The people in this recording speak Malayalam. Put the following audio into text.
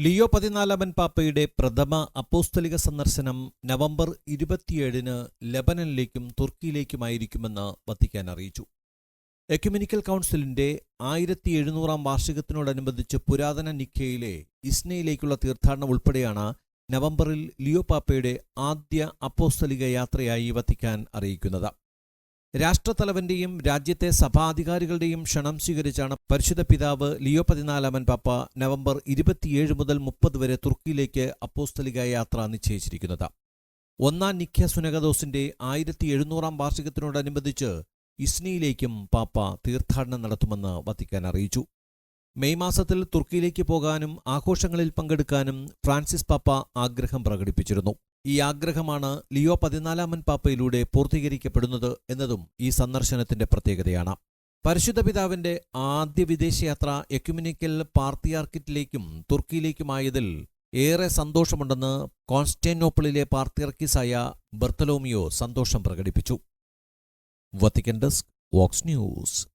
ലിയോ പതിനാലാമൻ പാപ്പയുടെ പ്രഥമ അപ്പോസ്തലിക സന്ദർശനം നവംബർ ഇരുപത്തിയേഴിന് ലബനനിലേക്കും തുർക്കിയിലേക്കുമായിരിക്കുമെന്ന് വത്തിക്കാൻ അറിയിച്ചു. എക്യുമെനിക്കൽ കൗൺസിലിന്റെ ആയിരത്തി എഴുന്നൂറാം വാർഷികത്തിനോടനുബന്ധിച്ച് പുരാതന നിക്കയിലെ ഇസ്നയിലേക്കുള്ള തീർത്ഥാടനം ഉൾപ്പെടെയാണ് നവംബറിൽ ലിയോ പാപ്പയുടെ ആദ്യ അപ്പോസ്തലിക യാത്രയായി വത്തിക്കാൻ അറിയിക്കുന്നത്. രാഷ്ട്രത്തലവന്റെയും രാജ്യത്തെ സഭാധികാരികളുടെയും ക്ഷണം സ്വീകരിച്ചാണ് പരിശുദ്ധ പിതാവ് ലിയോ പതിനാലാമൻ പാപ്പ നവംബർ ഇരുപത്തിയേഴ് മുതൽ മുപ്പത് വരെ തുർക്കിയിലേക്ക് അപ്പോസ്തലിക യാത്ര നിശ്ചയിച്ചിരിക്കുന്നത്. ഒന്നാം നിഖ്യ സുനഗദോസിന്റെ ആയിരത്തി എഴുന്നൂറാം വാർഷികത്തിനോടനുബന്ധിച്ച് ഇസ്നിയിലേക്കും പാപ്പ തീർത്ഥാടനം നടത്തുമെന്ന് വത്തിക്കാൻ അറിയിച്ചു. മെയ് മാസത്തിൽ തുർക്കിയിലേക്ക് പോകാനും ആഘോഷങ്ങളിൽ പങ്കെടുക്കാനും ഫ്രാൻസിസ് പാപ്പ ആഗ്രഹം പ്രകടിപ്പിച്ചിരുന്നു. ഈ ആഗ്രഹമാണ് ലിയോ പതിനാലാമൻ പാപ്പയിലൂടെ പൂർത്തീകരിക്കപ്പെടുന്നത് എന്നതും ഈ സന്ദർശനത്തിന്റെ പ്രത്യേകതയാണ്. പരിശുദ്ധ പിതാവിന്റെ ആദ്യ വിദേശയാത്ര എക്യുമിനിക്കൽ പാർത്തിയാർക്കിറ്റിലേക്കും തുർക്കിയിലേക്കുമായതിൽ ഏറെ സന്തോഷമുണ്ടെന്ന് കോൺസ്റ്റാന്റോപ്പിളിലെ പാർത്തിയർക്കിസായ ബർത്തലോമിയോ സന്തോഷം പ്രകടിപ്പിച്ചു. Vatican desk Vox news.